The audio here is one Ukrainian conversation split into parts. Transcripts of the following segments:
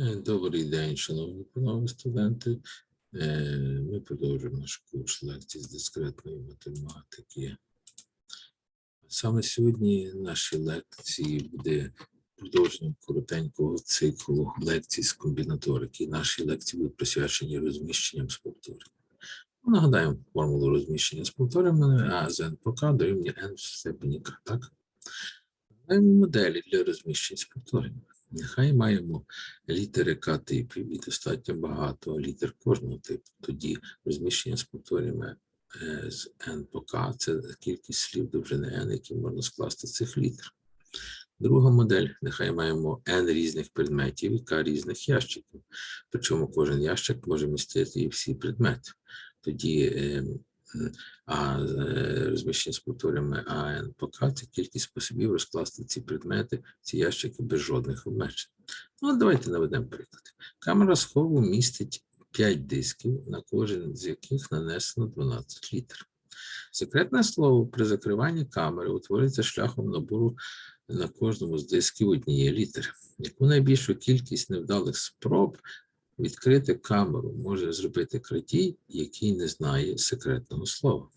Е, Добрий день, шановні панове студенти. Е, Ми продовжуємо наш курс лекцій з дискретної математики. Саме сьогодні наші лекції буде продовженням коротенького циклу лекцій з комбінаторики. Наші лекції будуть присвячені розміщенням з повтореннями. Нагадаємо формулу розміщення з повтореннями, а з k дорівнює n в степені k, так? Маємо моделі для розміщень з повтореннями. Нехай маємо літери К типів і достатньо багато літер кожного типу. Тоді розміщення з повторями е, з N по К це кількість слів довжини N, які можна скласти цих літер. Друга модель, нехай маємо N різних предметів і К різних ящиків. Причому кожен ящик може містити і всі предмети. Тоді е, м, а е, розміщення з повторями АН по К це кількість способів розкласти ці предмети, ці ящики без жодних обмежень. Ну, от давайте наведемо приклад. Камера схову містить 5 дисків, на кожен з яких нанесено 12 літер. Секретне слово при закриванні камери утворюється шляхом набору на кожному з дисків однієї літери. Яку найбільшу кількість невдалих спроб відкрити камеру може зробити крадій, який не знає секретного слова.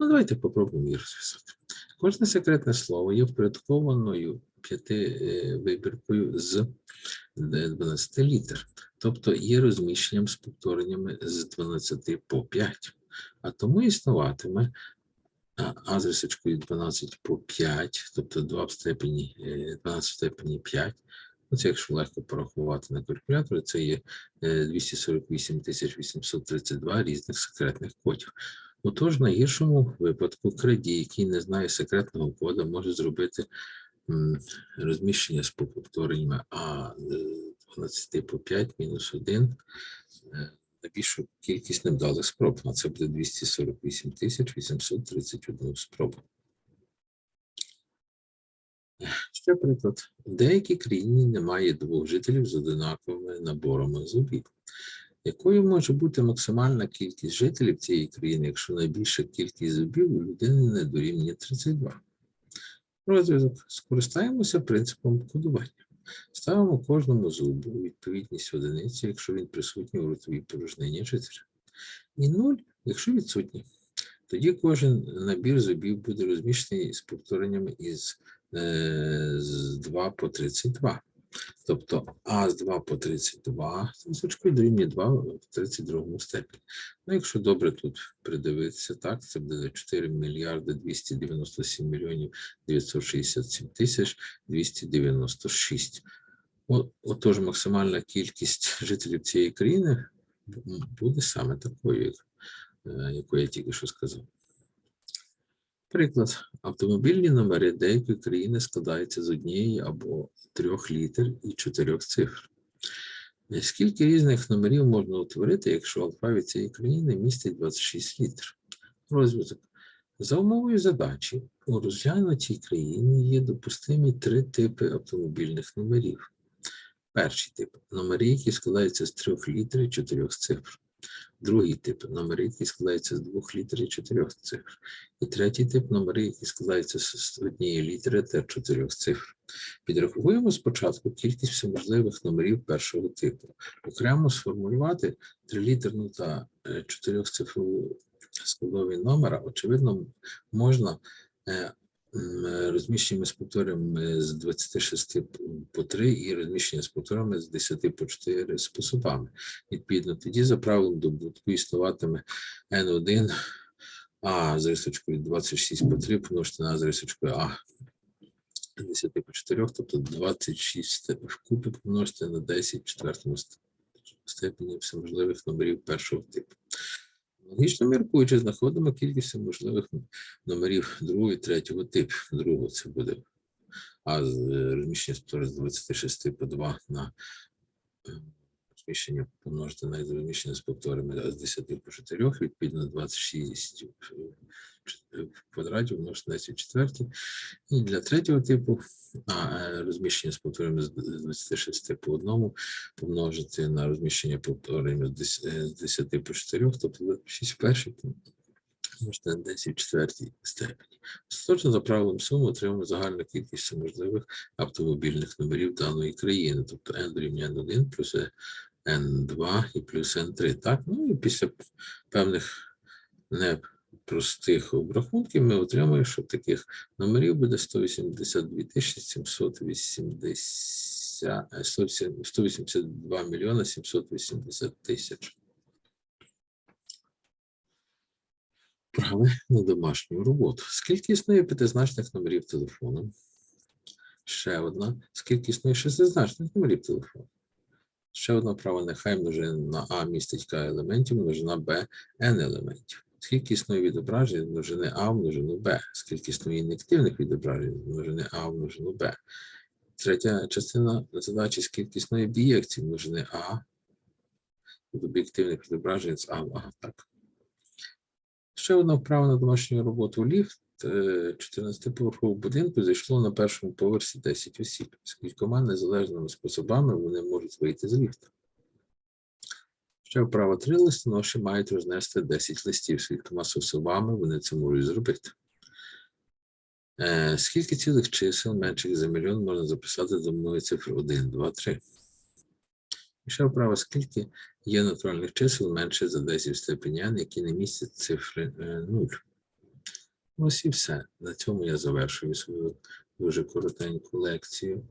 Ну, давайте попробуємо її розв'язати. Кожне секретне слово є впорядкованою п'яти е, з 12 літер, тобто є розміщенням з повтореннями з 12 по 5. А тому існуватиме а, а з рисочкою 12 по 5, тобто 2 в степені, е, 12 в степені 5. Ну, це якщо легко порахувати на калькуляторі, це є е, 248 832 різних секретних кодів. Отож, в найгіршому випадку крадій, який не знає секретного кода, може зробити розміщення з повтореннями А е, 12 по 5 мінус 1 е, на більшу кількість невдалих спроб. А це буде 248 831 спробу. Ще приклад. В деякій країні немає двох жителів з одинаковими наборами зубів. Якою може бути максимальна кількість жителів цієї країни, якщо найбільша кількість зубів у людини не дорівнює 32? Розв'язок. Скористаємося принципом кодування. Ставимо кожному зубу відповідність одиниці, якщо він присутній у ротовій порожнині жителя. І 0, якщо відсутній. Тоді кожен набір зубів буде розміщений з повтореннями із з 2 по 32. Тобто А з 2 по 32 звичкою дорівнює 2 в 32 степені. Ну, якщо добре тут придивитися, так, це буде 4 мільярди 297 мільйонів 967 тисяч 296. О- Отож, максимальна кількість жителів цієї країни буде саме такою, е, яку я тільки що сказав. Приклад. Автомобільні номери деякої країни складаються з однієї або трьох літер і чотирьох цифр. Скільки різних номерів можна утворити, якщо алфавіт цієї країни містить 26 літер? Розв'язок. За умовою задачі, у розглянутій країні є допустимі три типи автомобільних номерів. Перший тип номери, які складаються з трьох літер і чотирьох цифр. Другий тип номери, які складаються з двох літер і чотирьох цифр. І третій тип номери, які складаються з однієї літери та чотирьох цифр. Підрахуємо спочатку кількість всеможливих номерів першого типу. Окремо сформулювати трилітерну та е, чотирьохцифрову складові номера, очевидно, можна е, м, е, з повторами з 26 по 3 і розміщення з повторами з 10 по 4 способами. Відповідно, тоді за правилом добутку існуватиме n1 а з рисочкою 26 по 3 помножити на з рисочкою а 10 по 4, тобто 26 вкупі помножити на 10 в четвертому степені всеможливих номерів першого типу. Логічно міркуючи, знаходимо кількість можливих номерів другого і третього типу. Другого це буде а е, розміщення з 26 по 2 на е, розміщення помножити на розміщення з повторами з 10 по 4, відповідно 26 в- в квадраті умножити на 10 в четвертій. І для третього типу а, е, розміщення з повторами з 26 по 1 помножити на розміщення повторами з 10 е, з 10 по 4, тобто 6 в першій Можете на 10 в четвертій степені. Остаточно за правилом суми отримуємо загальну кількість можливих автомобільних номерів даної країни, тобто n дорівнює n1 плюс n2 і плюс n3. Так? Ну і після певних непростих обрахунків ми отримуємо, що таких номерів буде 182 тисячі 780, е, 180 182 мільйона 780 тисяч. Прави на домашню роботу. Скільки існує п'ятизначних номерів телефону? Ще одна. Скільки існує шестизначних номерів телефону? Ще одна права нехай множина на А містить К елементів, множина Б N елементів. Скільки існує відображень множини А в множину Б? Скільки існує інактивних відображень множини А в множину Б? Третя частина задачі, скільки існує множини А від об'єктивних відображень з А. Так. Ще одна вправа на домашню роботу ліфт. 14-поверхового будинку зайшло на першому поверсі 10 осіб. З кількома незалежними способами вони можуть вийти з ліфта. Ще вправа три листоноші мають рознести 10 листів. З кількома способами вони це можуть зробити. Е, скільки цілих чисел менших за мільйон можна записати до мною цифр 1, 2, 3? І ще вправа, скільки є натуральних чисел менше за 10 в степені які не містять цифри е, 0. Ось і все. На цьому я завершую свою дуже коротеньку лекцію,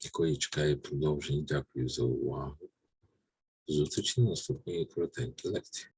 якої чекає продовження. Дякую за увагу. Зустрічі на наступній коротенькій лекції.